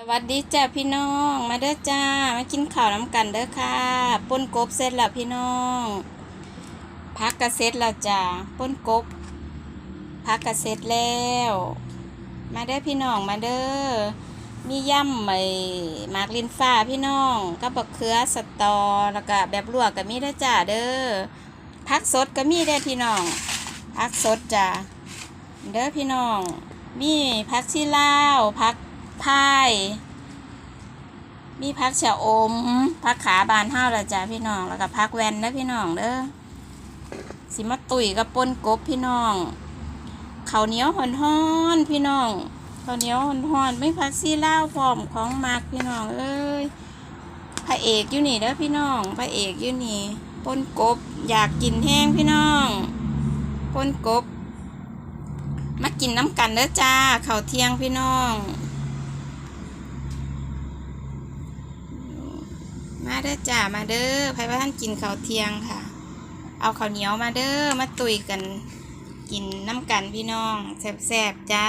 สวัสดีจ้าพี่น้อง มาเด้อจ้า มากินข้าวน้ำกันเด้อค่ะป่นกบเสร็จแล้วพี่น้องพักกระเซ็ตแล้วจ้าป่นกบพักกระเซ็ตแล้ว มาเด้อพี่น้องมาเด้อมีย่ำไอ้หมากลินฟ้าพี่น้องกับบักเขือสตอแล้วก็แบบลวกก็มีเด้อจ้าเด้อพักสดก็มีเด้อพี่น้องพักสดจ้าเด้อพี่น้อง มีพักชีลาวพัก พาย มีพักชะอมพักขาบานเท่าละจ้ะพี่น้องแล้วก็พักแวนนะพี่น้องเด้อสิมาตุยกับปนกบพี่น้องเขาเหนียวห่อนห่อนพี่น้องเขาเหนียวห่อนห่อนไม่พักซี่เล่าวพร้อมของมากพี่น้องเอ้ยพระเอกอยู่นี่เด้อพี่น้องพระเอกอยู่นี่ปนกบอยากกินแห้งพี่น้องปนกบ มากินน้ำกันเด้อจ้าเขาเที่ยงพี่น้อง มา เด้อจ้ามาเด้อไพ่ว่าท่านกินข้าวเที่ยงค่ะ เอาข้าวเหนียวมาเด้อมาตุยกัน กินน้ำกันพี่น้องแซ่บๆจ้า